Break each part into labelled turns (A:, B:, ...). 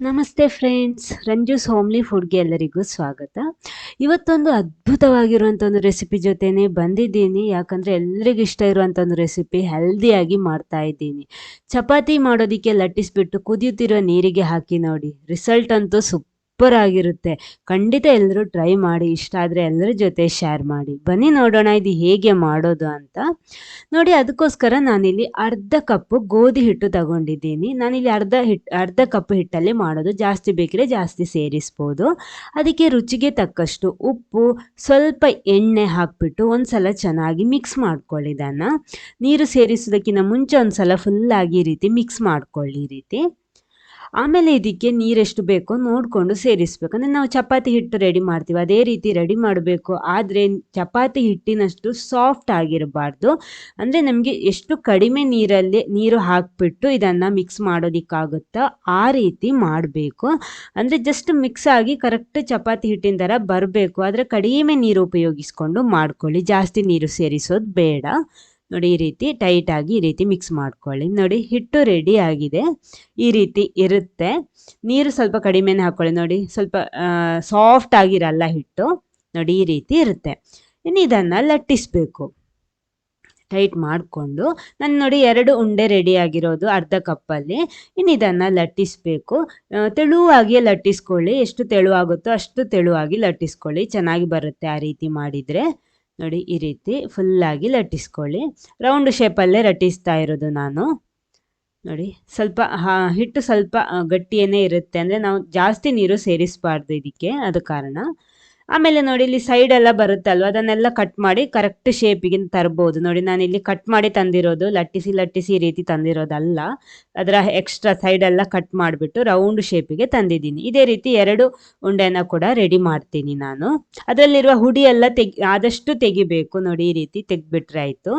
A: ನಮಸ್ತೆ friends ರಂಜೂಸ್ homely ಫುಡ್ಗೆ ಎಲ್ಲರಿಗೂ ಸ್ವಾಗತ. ಇವತ್ತೊಂದು ಅದ್ಭುತವಾಗಿರುವಂಥ ಒಂದು ರೆಸಿಪಿ ಜೊತೆನೆ ಬಂದಿದ್ದೀನಿ. ಯಾಕಂದರೆ ಎಲ್ರಿಗೂ ಇಷ್ಟ ಇರುವಂಥ ಒಂದು ರೆಸಿಪಿ ಹೆಲ್ದಿಯಾಗಿ ಮಾಡ್ತಾ ಇದ್ದೀನಿ. ಚಪಾತಿ ಮಾಡೋದಕ್ಕೆ ಲಟ್ಟಿಸ್ಬಿಟ್ಟು ಕುದಿಯುತ್ತಿರೋ ನೀರಿಗೆ ಹಾಕಿ ನೋಡಿ. ರಿಸಲ್ಟ್ ಅಂತೂ ಸೂಪರ್ ಆಗಿರುತ್ತೆ ಖಂಡಿತ ಎಲ್ಲರೂ ಟ್ರೈ ಮಾಡಿ, ಇಷ್ಟ ಆದರೆ ಎಲ್ಲರ ಜೊತೆ ಶೇರ್ ಮಾಡಿ. ಬನ್ನಿ ನೋಡೋಣ ಇದು ಹೇಗೆ ಮಾಡೋದು ಅಂತ. ನೋಡಿ, ಅದಕ್ಕೋಸ್ಕರ ನಾನಿಲ್ಲಿ ಅರ್ಧ ಕಪ್ಪು ಗೋಧಿ ಹಿಟ್ಟು ತಗೊಂಡಿದ್ದೀನಿ. ನಾನಿಲ್ಲಿ ಅರ್ಧ ಹಿಟ್ಟು ಅರ್ಧ ಕಪ್ ಹಿಟ್ಟಲ್ಲಿ ಮಾಡೋದು. ಜಾಸ್ತಿ ಬೇಕಿದ್ರೆ ಜಾಸ್ತಿ ಸೇರಿಸ್ಬೋದು. ಅದಕ್ಕೆ ರುಚಿಗೆ ತಕ್ಕಷ್ಟು ಉಪ್ಪು, ಸ್ವಲ್ಪ ಎಣ್ಣೆ ಹಾಕ್ಬಿಟ್ಟು ಒಂದ್ಸಲ ಚೆನ್ನಾಗಿ ಮಿಕ್ಸ್ ಮಾಡ್ಕೊಳ್ಳಿ ಇದನ್ನು. ನೀರು ಸೇರಿಸೋದಕ್ಕಿಂತ ಮುಂಚೆ ಒಂದ್ಸಲ ಫುಲ್ಲಾಗಿ ಈ ರೀತಿ ಮಿಕ್ಸ್ ಮಾಡ್ಕೊಳ್ಳಿ ಈ ರೀತಿ. ಆಮೇಲೆ ಇದಕ್ಕೆ ನೀರೆಷ್ಟು ಬೇಕೋ ನೋಡಿಕೊಂಡು ಸೇರಿಸ್ಬೇಕು. ಅಂದರೆ ನಾವು ಚಪಾತಿ ಹಿಟ್ಟು ರೆಡಿ ಮಾಡ್ತೀವಿ. ಅದೇ ರೀತಿ ರೆಡಿ ಮಾಡಬೇಕು. ಆದರೆ ಚಪಾತಿ ಹಿಟ್ಟಿನಷ್ಟು ಸಾಫ್ಟ್ ಆಗಿರಬಾರ್ದು. ಅಂದರೆ ನಮಗೆ ಎಷ್ಟು ಕಡಿಮೆ ನೀರಲ್ಲಿ ನೀರು ಹಾಕಿಬಿಟ್ಟು ಇದನ್ನು ಮಿಕ್ಸ್ ಮಾಡೋದಕ್ಕಾಗುತ್ತೋ ಆ ರೀತಿ ಮಾಡಬೇಕು. ಅಂದರೆ ಜಸ್ಟ್ ಮಿಕ್ಸ್ ಆಗಿ ಕರೆಕ್ಟ್ ಚಪಾತಿ ಹಿಟ್ಟಿನ ಥರ ಬರಬೇಕು. ಆದರೆ ಕಡಿಮೆ ನೀರು ಉಪಯೋಗಿಸ್ಕೊಂಡು ಮಾಡ್ಕೊಳ್ಳಿ. ಜಾಸ್ತಿ ನೀರು ಸೇರಿಸೋದು ಬೇಡ. ನೋಡಿ, ಈ ರೀತಿ ಟೈಟಾಗಿ ಈ ರೀತಿ ಮಿಕ್ಸ್ ಮಾಡ್ಕೊಳ್ಳಿ. ನೋಡಿ, ಹಿಟ್ಟು ರೆಡಿ ಆಗಿದೆ. ಈ ರೀತಿ ಇರುತ್ತೆ. ನೀರು ಸ್ವಲ್ಪ ಕಡಿಮೆನೇ ಹಾಕ್ಕೊಳ್ಳಿ ನೋಡಿ, ಸ್ವಲ್ಪ ಸಾಫ್ಟ್ ಆಗಿರಲ್ಲ ಹಿಟ್ಟು. ನೋಡಿ, ಈ ರೀತಿ ಇರುತ್ತೆ. ಇನ್ನು ಇದನ್ನು ಲಟ್ಟಿಸ್ಬೇಕು. ಟೈಟ್ ಮಾಡಿಕೊಂಡು. ನಾನು ನೋಡಿ, ಎರಡು ಉಂಡೆ ರೆಡಿ ಆಗಿರೋದು ಅರ್ಧ ಕಪ್ಪಲ್ಲಿ. ಇನ್ನು ಇದನ್ನು ಲಟ್ಟಿಸ್ಬೇಕು. ತೆಳುವಾಗಿಯೇ ಲಟ್ಟಿಸ್ಕೊಳ್ಳಿ. ಎಷ್ಟು ತೆಳುವಾಗುತ್ತೋ ಅಷ್ಟು ತೆಳುವಾಗಿ ಲಟ್ಟಿಸ್ಕೊಳ್ಳಿ. ಚೆನ್ನಾಗಿ ಬರುತ್ತೆ ಆ ರೀತಿ ಮಾಡಿದರೆ. ನೋಡಿ, ಈ ರೀತಿ ಫುಲ್ಲಾಗಿ ಲಟ್ಟಿಸ್ಕೊಳ್ಳಿ. ರೌಂಡ್ ಶೇಪಲ್ಲೇ ಲಟ್ಟಿಸ್ತಾ ಇರೋದು ನಾನು. ನೋಡಿ, ಸ್ವಲ್ಪ ಹಿಟ್ಟು ಸ್ವಲ್ಪ ಗಟ್ಟಿಯೇ ಇರುತ್ತೆ. ಅಂದರೆ ನಾವು ಜಾಸ್ತಿ ನೀರು ಸೇರಿಸಬಾರ್ದು ಇದಕ್ಕೆ, ಅದು ಕಾರಣ. ಆಮೇಲೆ ನೋಡಿ ಇಲ್ಲಿ ಸೈಡ್ ಎಲ್ಲ ಬರುತ್ತಲ್ವ? ಅದನ್ನೆಲ್ಲ ಕಟ್ ಮಾಡಿ ಕರೆಕ್ಟ್ ಶೇಪಿಗೆ ತರ್ಬೋದು. ನೋಡಿ ನಾನು ಇಲ್ಲಿ ಕಟ್ ಮಾಡಿ ತಂದಿರೋದು, ಲಟ್ಟಿಸಿ ಲಟ್ಟಿಸಿ ಈ ರೀತಿ ತಂದಿರೋದಲ್ಲ. ಅದರ ಎಕ್ಸ್ಟ್ರಾ ಸೈಡ್ ಎಲ್ಲ ಕಟ್ ಮಾಡಿಬಿಟ್ಟು ರೌಂಡ್ ಶೇಪಿಗೆ ತಂದಿದ್ದೀನಿ. ಇದೇ ರೀತಿ ಎರಡು ಉಂಡೆನ ಕೂಡ ರೆಡಿ ಮಾಡ್ತೀನಿ ನಾನು. ಅದರಲ್ಲಿರುವ ಹುಡಿ ಎಲ್ಲ ತೆಗಿ, ಆದಷ್ಟು ತೆಗಿಬೇಕು. ನೋಡಿ ಈ ರೀತಿ ತೆಗ್ಬಿಟ್ರೆ ಆಯಿತು.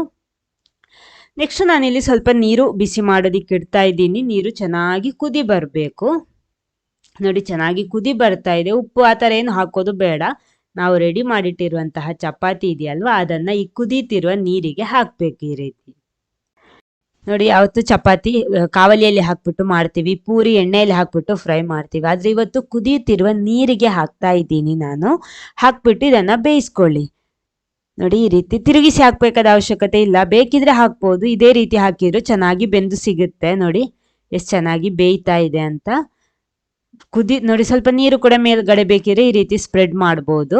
A: ನೆಕ್ಸ್ಟ್ ನಾನಿಲ್ಲಿ ಸ್ವಲ್ಪ ನೀರು ಬಿಸಿ ಮಾಡೋದಿಕ್ಕೆ ಇಡ್ತಾ ಇದ್ದೀನಿ. ನೀರು ಚೆನ್ನಾಗಿ ಕುದಿ ಬರಬೇಕು. ನೋಡಿ, ಚೆನ್ನಾಗಿ ಕುದಿ ಬರ್ತಾ ಇದೆ. ಉಪ್ಪು ಆ ಥರ ಏನು ಹಾಕೋದು ಬೇಡ. ನಾವು ರೆಡಿ ಮಾಡಿಟ್ಟಿರುವಂತಹ ಚಪಾತಿ ಇದೆಯಲ್ವಾ? ಅದನ್ನು ಈ ಕುದೀತಿರುವ ನೀರಿಗೆ ಹಾಕಬೇಕು ಈ ರೀತಿ. ನೋಡಿ, ಯಾವತ್ತು ಚಪಾತಿ ಕಾವಲಿಯಲ್ಲಿ ಹಾಕ್ಬಿಟ್ಟು ಮಾಡ್ತೀವಿ. ಪೂರಿ ಎಣ್ಣೆಯಲ್ಲಿ ಹಾಕ್ಬಿಟ್ಟು ಫ್ರೈ ಮಾಡ್ತೀವಿ. ಆದರೆ ಇವತ್ತು ಕುದಿಯುತ್ತಿರುವ ನೀರಿಗೆ ಹಾಕ್ತಾ ಇದ್ದೀನಿ ನಾನು. ಹಾಕ್ಬಿಟ್ಟು ಇದನ್ನು ಬೇಯಿಸ್ಕೊಳ್ಳಿ. ನೋಡಿ, ಈ ರೀತಿ ತಿರುಗಿಸಿ ಹಾಕಬೇಕಾದ ಅವಶ್ಯಕತೆ ಇಲ್ಲ. ಬೇಕಿದ್ರೆ ಹಾಕ್ಬೋದು. ಇದೇ ರೀತಿ ಹಾಕಿದ್ರು ಚೆನ್ನಾಗಿ ಬೆಂದು ಸಿಗುತ್ತೆ. ನೋಡಿ, ಎಷ್ಟು ಚೆನ್ನಾಗಿ ಬೇಯ್ತಾ ಇದೆ ಅಂತ. ಕುದಿ, ನೋಡಿ ಸ್ವಲ್ಪ ನೀರು ಕೂಡ ಮೇಲ್ಗಡೆ ಬೇಕಿದ್ರೆ ಈ ರೀತಿ ಸ್ಪ್ರೆಡ್ ಮಾಡ್ಬೋದು.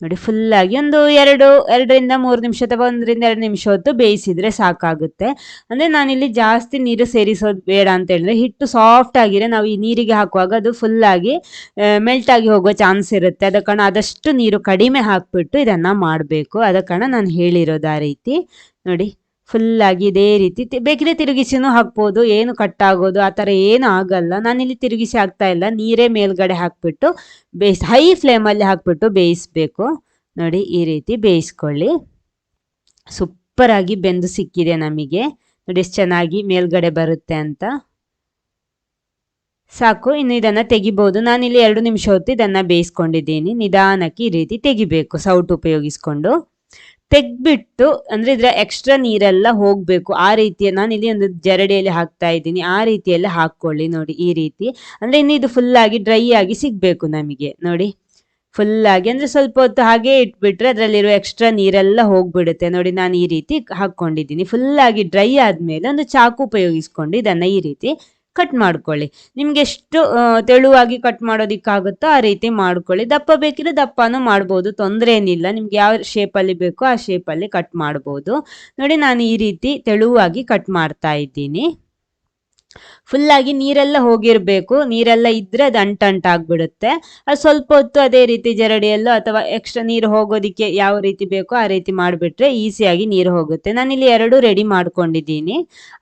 A: ನೋಡಿ ಫುಲ್ಲಾಗಿ ಒಂದು ಎರಡು, ಎರಡರಿಂದ ಮೂರು ನಿಮಿಷ ಅಥವಾ ಒಂದರಿಂದ ಎರಡು ನಿಮಿಷ ಹೊತ್ತು ಬೇಯಿಸಿದರೆ ಸಾಕಾಗುತ್ತೆ. ಅಂದರೆ ನಾನಿಲ್ಲಿ ಜಾಸ್ತಿ ನೀರು ಸೇರಿಸೋದು ಬೇಡ ಅಂತ ಹೇಳಿದ್ರೆ ಹಿಟ್ಟು ಸಾಫ್ಟ್ ಆಗಿರೆ ನಾವು ಈ ನೀರಿಗೆ ಹಾಕುವಾಗ ಅದು ಫುಲ್ಲಾಗಿ ಮೆಲ್ಟ್ ಆಗಿ ಹೋಗೋ ಚಾನ್ಸ್ ಇರುತ್ತೆ. ಅದ ಕಾರಣ ಆದಷ್ಟು ನೀರು ಕಡಿಮೆ ಹಾಕಿಬಿಟ್ಟು ಇದನ್ನು ಮಾಡಬೇಕು. ಅದ ಕಾರಣ ನಾನು ಹೇಳಿರೋದು ಆ ರೀತಿ. ನೋಡಿ. ಫುಲ್ಲಾಗಿ ಇದೇ ರೀತಿ ಬೇಕಿದ್ರೆ ತಿರುಗಿಸಿನೂ ಹಾಕ್ಬೋದು, ಏನು ಕಟ್ ಆಗೋದು ಆ ಥರ ಏನು ಆಗಲ್ಲ. ನಾನಿಲ್ಲಿ ತಿರುಗಿಸಿ ಹಾಕ್ತಾ ಇಲ್ಲ. ನೀರೇ ಮೇಲ್ಗಡೆ ಹಾಕ್ಬಿಟ್ಟು ಬೇಯಿಸ್, ಹೈ ಫ್ಲೇಮಲ್ಲಿ ಹಾಕ್ಬಿಟ್ಟು ಬೇಯಿಸ್ಬೇಕು. ನೋಡಿ, ಈ ರೀತಿ ಬೇಯಿಸ್ಕೊಳ್ಳಿ. ಸೂಪರಾಗಿ ಬೆಂದು ಸಿಕ್ಕಿದೆ ನಮಗೆ. ನೋಡಿ, ಎಷ್ಟು ಚೆನ್ನಾಗಿ ಮೇಲ್ಗಡೆ ಬರುತ್ತೆ ಅಂತ. ಸಾಕು, ಇನ್ನು ಇದನ್ನು ತೆಗಿಬೋದು. ನಾನಿಲ್ಲಿ ಎರಡು ನಿಮಿಷ ಹೊತ್ತು ಇದನ್ನು ಬೇಯಿಸ್ಕೊಂಡಿದ್ದೀನಿ. ನಿಧಾನಕ್ಕೆ ಈ ರೀತಿ ತೆಗಿಬೇಕು, ಸೌಟು ಉಪಯೋಗಿಸ್ಕೊಂಡು. ತೆಗ್ಬಿಟ್ಟು ಅಂದ್ರೆ ಇದ್ರ ಎಕ್ಸ್ಟ್ರಾ ನೀರೆಲ್ಲ ಹೋಗ್ಬೇಕು. ಆ ರೀತಿಯ ನಾನು ಇಲ್ಲಿ ಒಂದು ಜರಡಿಯಲ್ಲಿ ಹಾಕ್ತಾ ಇದ್ದೀನಿ. ಆ ರೀತಿಯಲ್ಲಿ ಹಾಕೊಳ್ಳಿ ನೋಡಿ ಈ ರೀತಿ. ಅಂದ್ರೆ ಇನ್ನು ಇದು ಫುಲ್ ಆಗಿ ಡ್ರೈ ಆಗಿ ಸಿಗ್ಬೇಕು ನಮಗೆ. ನೋಡಿ ಫುಲ್ ಆಗಿ ಅಂದ್ರೆ ಸ್ವಲ್ಪ ಹೊತ್ತು ಹಾಗೆ ಇಟ್ಬಿಟ್ರೆ ಅದರಲ್ಲಿರೋ ಎಕ್ಸ್ಟ್ರಾ ನೀರೆಲ್ಲ ಹೋಗ್ಬಿಡುತ್ತೆ. ನೋಡಿ ನಾನು ಈ ರೀತಿ ಹಾಕೊಂಡಿದ್ದೀನಿ ಫುಲ್ ಆಗಿ ಡ್ರೈ ಆದ್ಮೇಲೆ ಒಂದು ಚಾಕು ಉಪಯೋಗಿಸ್ಕೊಂಡು ಇದನ್ನ ಈ ರೀತಿ ಕಟ್ ಮಾಡ್ಕೊಳ್ಳಿ. ನಿಮ್ಗೆ ಎಷ್ಟು ತೆಳುವಾಗಿ ಕಟ್ ಮಾಡೋದಿಕ್ಕಾಗುತ್ತೋ ಆ ರೀತಿ ಮಾಡ್ಕೊಳ್ಳಿ. ದಪ್ಪ ಬೇಕಿದ್ರೆ ದಪ್ಪನೂ ಮಾಡ್ಬೋದು ತೊಂದರೆ ಏನಿಲ್ಲ ನಿಮ್ಗೆ ಯಾವ ಶೇಪಲ್ಲಿ ಬೇಕೋ ಆ ಶೇಪಲ್ಲಿ ಕಟ್ ಮಾಡ್ಬೋದು. ನೋಡಿ ನಾನು ಈ ರೀತಿ ತೆಳುವಾಗಿ ಕಟ್ ಮಾಡ್ತಾ ಇದ್ದೀನಿ. ಫುಲ್ಲಾಗಿ ನೀರೆಲ್ಲ ಹೋಗಿರಬೇಕು. ನೀರೆಲ್ಲ ಇದ್ರೆ ಅದು ಅಂಟಂಟಾಗ್ಬಿಡುತ್ತೆ ಅದು ಸ್ವಲ್ಪ ಹೊತ್ತು ಅದೇ ರೀತಿ ಜರಡಿಯಲ್ಲೋ ಅಥವಾ ಎಕ್ಸ್ಟ್ರಾ ನೀರು ಹೋಗೋದಿಕ್ಕೆ ಯಾವ ರೀತಿ ಬೇಕೋ ಆ ರೀತಿ ಮಾಡಿಬಿಟ್ರೆ ಈಸಿಯಾಗಿ ನೀರು ಹೋಗುತ್ತೆ. ನಾನಿಲ್ಲಿ ಎರಡು ರೆಡಿ ಮಾಡ್ಕೊಂಡಿದ್ದೀನಿ.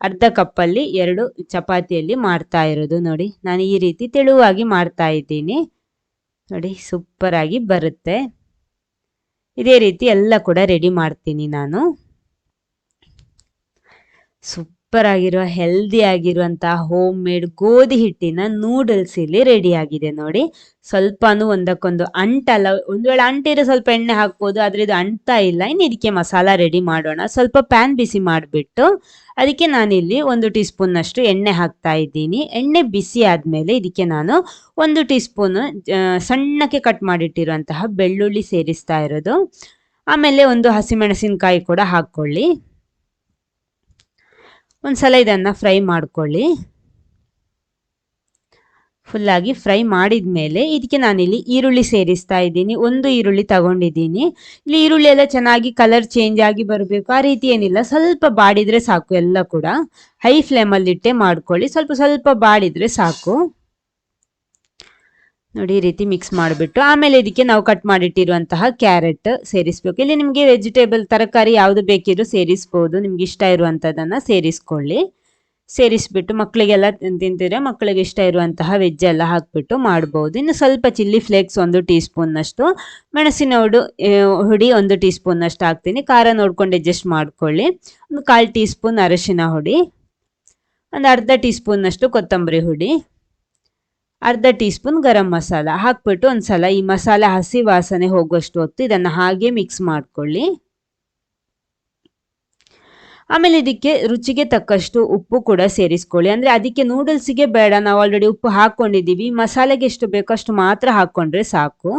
A: ಅರ್ಧ ಕಪ್ಪಲ್ಲಿ ಎರಡು ಚಪಾತಿಯಲ್ಲಿ ಮಾಡ್ತಾ ಇರೋದು ನೋಡಿ. ನಾನು ಈ ರೀತಿ ತೆಳುವಾಗಿ ಮಾಡ್ತಾ ಇದ್ದೀನಿ. ನೋಡಿ, ಸೂಪರಾಗಿ ಬರುತ್ತೆ. ಇದೇ ರೀತಿ ಎಲ್ಲ ಕೂಡ ರೆಡಿ ಮಾಡ್ತೀನಿ ನಾನು. ಸೂಪ್ ಸೂಪರ್ ಆಗಿರುವ ಹೆಲ್ದಿ ಆಗಿರುವಂತಹ ಹೋಮ್ ಮೇಡ್ ಗೋಧಿ ಹಿಟ್ಟಿನ ನೂಡಲ್ಸ್ ಇಲ್ಲಿ ರೆಡಿ ಆಗಿದೆ ನೋಡಿ. ಸ್ವಲ್ಪನೂ ಒಂದಕ್ಕೊಂದು ಅಂಟಲ್ಲ, ಒಂದು ವೇಳೆ ಅಂಟಿದ್ರೆ ಸ್ವಲ್ಪ ಎಣ್ಣೆ ಹಾಕ್ಬೋದು, ಆದ್ರೆ ಇದು ಅಂಟ್ತಾ ಇಲ್ಲ. ಇನ್ನು ಇದಕ್ಕೆ ಮಸಾಲ ರೆಡಿ ಮಾಡೋಣ. ಸ್ವಲ್ಪ ಪ್ಯಾನ್ ಬಿಸಿ ಮಾಡಿಬಿಟ್ಟು ಅದಕ್ಕೆ ನಾನಿಲ್ಲಿ ಒಂದು ಟೀ ಸ್ಪೂನ್ನಷ್ಟು ಎಣ್ಣೆ ಹಾಕ್ತಾ ಇದ್ದೀನಿ. ಎಣ್ಣೆ ಬಿಸಿ ಆದಮೇಲೆ ಇದಕ್ಕೆ ನಾನು ಒಂದು ಟೀ ಸ್ಪೂನ್ ಸಣ್ಣಕ್ಕೆ ಕಟ್ ಮಾಡಿಟ್ಟಿರುವಂತಹ ಬೆಳ್ಳುಳ್ಳಿ ಸೇರಿಸ್ತಾ ಇರೋದು. ಆಮೇಲೆ ಒಂದು ಹಸಿಮೆಣಸಿನಕಾಯಿ ಕೂಡ ಹಾಕ್ಕೊಳ್ಳಿ. ಒಂದ್ಸಲ ಇದನ್ನು ಫ್ರೈ ಮಾಡ್ಕೊಳ್ಳಿ. ಫುಲ್ಲಾಗಿ ಫ್ರೈ ಮಾಡಿದ ಮೇಲೆ ಇದಕ್ಕೆ ನಾನಿಲ್ಲಿ ಈರುಳ್ಳಿ ಸೇರಿಸ್ತಾ ಇದ್ದೀನಿ. ಒಂದು ಈರುಳ್ಳಿ ತಗೊಂಡಿದ್ದೀನಿ. ಇಲ್ಲಿ ಈರುಳ್ಳಿ ಎಲ್ಲ ಚೆನ್ನಾಗಿ ಕಲರ್ ಚೇಂಜ್ ಆಗಿ ಬರಬೇಕು. ಆ ರೀತಿ ಏನಿಲ್ಲ. ಸ್ವಲ್ಪ ಬಾಡಿದ್ರೆ ಸಾಕು ಎಲ್ಲ ಕೂಡ. ಹೈ ಫ್ಲೇಮಲ್ಲಿ ಇಟ್ಟೆ ಮಾಡ್ಕೊಳ್ಳಿ. ಸ್ವಲ್ಪ ಸ್ವಲ್ಪ ಬಾಡಿದ್ರೆ ಸಾಕು. ನೋಡಿ, ಈ ರೀತಿ ಮಿಕ್ಸ್ ಮಾಡಿಬಿಟ್ಟು, ಆಮೇಲೆ ಇದಕ್ಕೆ ನಾವು ಕಟ್ ಮಾಡಿಟ್ಟಿರುವಂತಹ ಕ್ಯಾರೆಟ್ ಸೇರಿಸ್ಬೇಕು. ಇಲ್ಲಿ ನಿಮಗೆ ವೆಜಿಟೇಬಲ್ ತರಕಾರಿ ಯಾವುದು ಬೇಕಿದ್ರು ಸೇರಿಸ್ಬೋದು. ನಿಮ್ಗೆ ಇಷ್ಟ ಇರುವಂಥದ್ದನ್ನು ಸೇರಿಸ್ಕೊಳ್ಳಿ. ಸೇರಿಸ್ಬಿಟ್ಟು ಮಕ್ಕಳಿಗೆಲ್ಲ ತಿಂತಿದ್ರೆ ಮಕ್ಕಳಿಗೆ ಇಷ್ಟ ಇರುವಂತಹ ವೆಜ್ ಎಲ್ಲ ಹಾಕ್ಬಿಟ್ಟು ಮಾಡ್ಬೋದು. ಇನ್ನು ಸ್ವಲ್ಪ ಚಿಲ್ಲಿ ಫ್ಲೇಕ್ಸ್ ಒಂದು ಟೀ ಸ್ಪೂನ್ನಷ್ಟು ಮೆಣಸಿನ ಹುಡು ಹುಡಿ ಒಂದು ಟೀ ಸ್ಪೂನ್ನಷ್ಟು ಹಾಕ್ತೀನಿ. ಖಾರ ನೋಡ್ಕೊಂಡು ಅಡ್ಜಸ್ಟ್ ಮಾಡ್ಕೊಳ್ಳಿ. ಒಂದು ಕಾಲು ಟೀ ಸ್ಪೂನ್ ಅರಶಿನ ಹುಡಿ, ಒಂದು ಅರ್ಧ ಟೀ ಸ್ಪೂನ್ನಷ್ಟು ಕೊತ್ತಂಬರಿ ಹುಡಿ. ಅರ್ಧ ಟೀ ಸ್ಪೂನ್ ಗರಂ ಮಸಾಲ ಹಾಕ್ಬಿಟ್ಟು ಒಂದ್ಸಲ ಈ ಮಸಾಲ ಹಸಿ ವಾಸನೆ ಹೋಗುವಷ್ಟು ಹೊತ್ತು ಇದನ್ನು ಹಾಗೆ ಮಿಕ್ಸ್ ಮಾಡ್ಕೊಳ್ಳಿ. ಆಮೇಲೆ ಇದಕ್ಕೆ ರುಚಿಗೆ ತಕ್ಕಷ್ಟು ಉಪ್ಪು ಕೂಡ ಸೇರಿಸ್ಕೊಳ್ಳಿ. ಅಂದರೆ ಅದಕ್ಕೆ ನೂಡಲ್ಸಿಗೆ ಬೇಡ, ನಾವು ಆಲ್ರೆಡಿ ಉಪ್ಪು ಹಾಕ್ಕೊಂಡಿದ್ದೀವಿ. ಮಸಾಲೆಗೆ ಎಷ್ಟು ಬೇಕೋ ಅಷ್ಟು ಮಾತ್ರ ಹಾಕ್ಕೊಂಡ್ರೆ ಸಾಕು.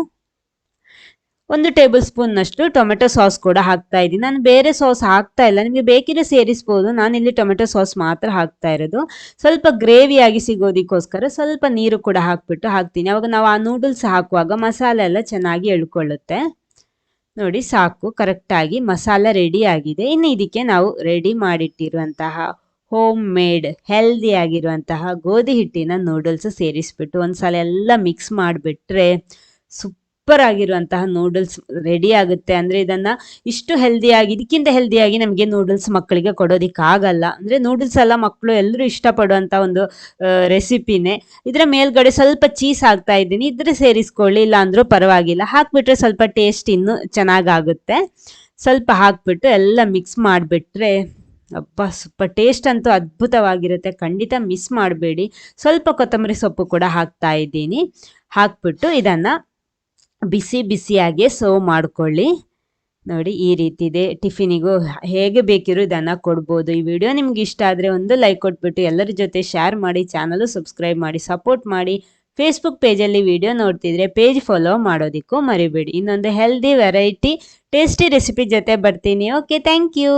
A: ಒಂದು ಟೇಬಲ್ ಸ್ಪೂನ್ನಷ್ಟು ಟೊಮೆಟೊ ಸಾಸ್ ಕೂಡ ಹಾಕ್ತಾ ಇದ್ದೀನಿ. ನಾನು ಬೇರೆ ಸಾಸ್ ಹಾಕ್ತಾ ಇಲ್ಲ. ನಿಮಗೆ ಬೇಕಿದ್ರೆ ಸೇರಿಸ್ಬೋದು. ನಾನು ಇಲ್ಲಿ ಟೊಮೆಟೊ ಸಾಸ್ ಮಾತ್ರ ಹಾಕ್ತಾ ಇರೋದು. ಸ್ವಲ್ಪ ಗ್ರೇವಿಯಾಗಿ ಸಿಗೋದಕ್ಕೋಸ್ಕರ ಸ್ವಲ್ಪ ನೀರು ಕೂಡ ಹಾಕ್ಬಿಟ್ಟು ಹಾಕ್ತೀನಿ. ಅವಾಗ ನಾವು ಆ ನೂಡಲ್ಸ್ ಹಾಕುವಾಗ ಮಸಾಲೆ ಎಲ್ಲ ಚೆನ್ನಾಗಿ ಎಳ್ಕೊಳ್ಳುತ್ತೆ. ನೋಡಿ, ಸಾಕು. ಕರೆಕ್ಟಾಗಿ ಮಸಾಲ ರೆಡಿ ಆಗಿದೆ. ಇನ್ನು ಇದಕ್ಕೆ ನಾವು ರೆಡಿ ಮಾಡಿಟ್ಟಿರುವಂತಹ ಹೋಮ್ ಮೇಡ್ ಹೆಲ್ದಿ ಆಗಿರುವಂತಹ ಗೋಧಿ ಹಿಟ್ಟಿನ ನೂಡಲ್ಸ್ ಸೇರಿಸ್ಬಿಟ್ಟು ಒಂದ್ಸಲ ಎಲ್ಲ ಮಿಕ್ಸ್ ಮಾಡಿಬಿಟ್ರೆ ಸುಪ್ ಸೂಪರ್ ಆಗಿರುವಂತಹ ನೂಡಲ್ಸ್ ರೆಡಿ ಆಗುತ್ತೆ. ಅಂದ್ರೆ ಇದನ್ನ ಇಷ್ಟು ಹೆಲ್ದಿಯಾಗಿ ಇದಕ್ಕಿಂತ ಹೆಲ್ದಿಯಾಗಿ ನಮಗೆ ನೂಡಲ್ಸ್ ಮಕ್ಕಳಿಗೆ ಕೊಡೋದಿಕ್ಕಾಗಲ್ಲ. ಅಂದ್ರೆ ನೂಡಲ್ಸ್ ಎಲ್ಲ ಮಕ್ಕಳು ಎಲ್ಲರೂ ಇಷ್ಟಪಡುವಂತ ಒಂದು ರೆಸಿಪಿನೇ ಇದರ ಮೇಲ್ಗಡೆ ಸ್ವಲ್ಪ ಚೀಸ್ ಹಾಕ್ತಾ ಇದ್ದೀನಿ. ಇದ್ರೆ ಸೇರಿಸ್ಕೊಳ್ಳಿ. ಇಲ್ಲ ಅಂದ್ರೂ ಪರವಾಗಿಲ್ಲ. ಹಾಕ್ಬಿಟ್ರೆ ಸ್ವಲ್ಪ ಟೇಸ್ಟ್ ಇನ್ನೂ ಚೆನ್ನಾಗಾಗುತ್ತೆ. ಸ್ವಲ್ಪ ಹಾಕ್ಬಿಟ್ಟು ಎಲ್ಲ ಮಿಕ್ಸ್ ಮಾಡಿಬಿಟ್ರೆ ಅಪ್ಪ ಸ್ವಲ್ಪ ಟೇಸ್ಟ್ ಅಂತೂ ಅದ್ಭುತವಾಗಿರುತ್ತೆ. ಖಂಡಿತ ಮಿಸ್ ಮಾಡಬೇಡಿ. ಸ್ವಲ್ಪ ಕೊತ್ತಂಬರಿ ಸೊಪ್ಪು ಕೂಡ ಹಾಕ್ತಾ ಇದ್ದೀನಿ. ಹಾಕ್ಬಿಟ್ಟು ಇದನ್ನು ಬಿಸಿ ಬಿಸಿಯಾಗಿ ಸರ್ವ್ ಮಾಡ್ಕೊಳ್ಳಿ. ನೋಡಿ ಈ ರೀತಿ ಇದೆ. ಟಿಫಿನಿಗೂ ಹೇಗೆ ಬೇಕಿರೋ ಇದನ್ನು ಕೊಡ್ಬೋದು. ಈ ವಿಡಿಯೋ ನಿಮ್ಗೆ ಇಷ್ಟ ಆದರೆ ಒಂದು ಲೈಕ್ ಕೊಟ್ಬಿಟ್ಟು ಎಲ್ಲರ ಜೊತೆ ಶೇರ್ ಮಾಡಿ ಚಾನಲು ಸಬ್ಸ್ಕ್ರೈಬ್ ಮಾಡಿ ಸಪೋರ್ಟ್ ಮಾಡಿ. ಫೇಸ್ಬುಕ್ ಪೇಜಲ್ಲಿ ವಿಡಿಯೋ ನೋಡ್ತಿದ್ರೆ ಪೇಜ್ ಫಾಲೋ ಮಾಡೋದಕ್ಕೂ ಮರಿಬೇಡಿ. ಇನ್ನೊಂದು ಹೆಲ್ದಿ ವೆರೈಟಿ ಟೇಸ್ಟಿ ರೆಸಿಪಿ ಜೊತೆ ಬರ್ತೀನಿ. Okay thank you